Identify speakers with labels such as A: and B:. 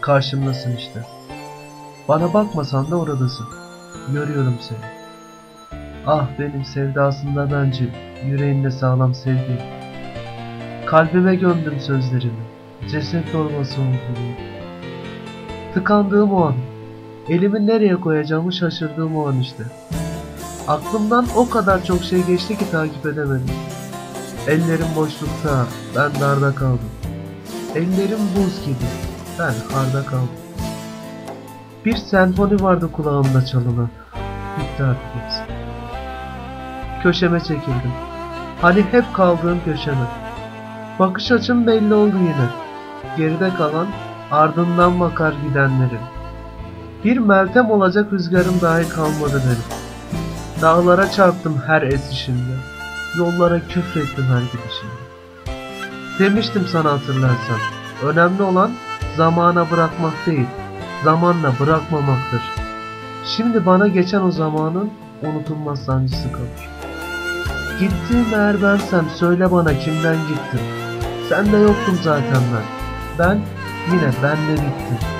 A: Karşımdasın işte. Bana bakmasan da oradasın. Görüyorum seni. Ah benim sevdasında bencil, yüreğinde sağlam sevdiğim. Kalbime gömdüm sözlerimi. Ceset dolması oldu. Tıkandığım o an. Elimi nereye koyacağımı şaşırdığım o an işte. Aklımdan o kadar çok şey geçti ki takip edemedim. Ellerim boşlukta, ben darda kaldım. Ellerim buz gibi, ben karda kaldım. Bir senfoni vardı kulağımda çalınan. Bitti artık. Köşeme çekildim. Hani hep kaldığım köşeme. Bakış açım belli oldu yine. Geride kalan ardından bakar gidenlerin. Bir meltem olacak rüzgarım dahi kalmadı benim. Dağlara çarptım her esişimde. Yollara küfrettim her gidişimde. Demiştim sana hatırlarsan. Önemli olan zamana bırakmak değil, zamanla bırakmamaktır. Şimdi bana geçen o zamanın unutulmaz sancısı kalır. Gittim eğer bensem söyle bana kimden gittim. Sen de yoktun zaten ben. Ben yine benle bittim.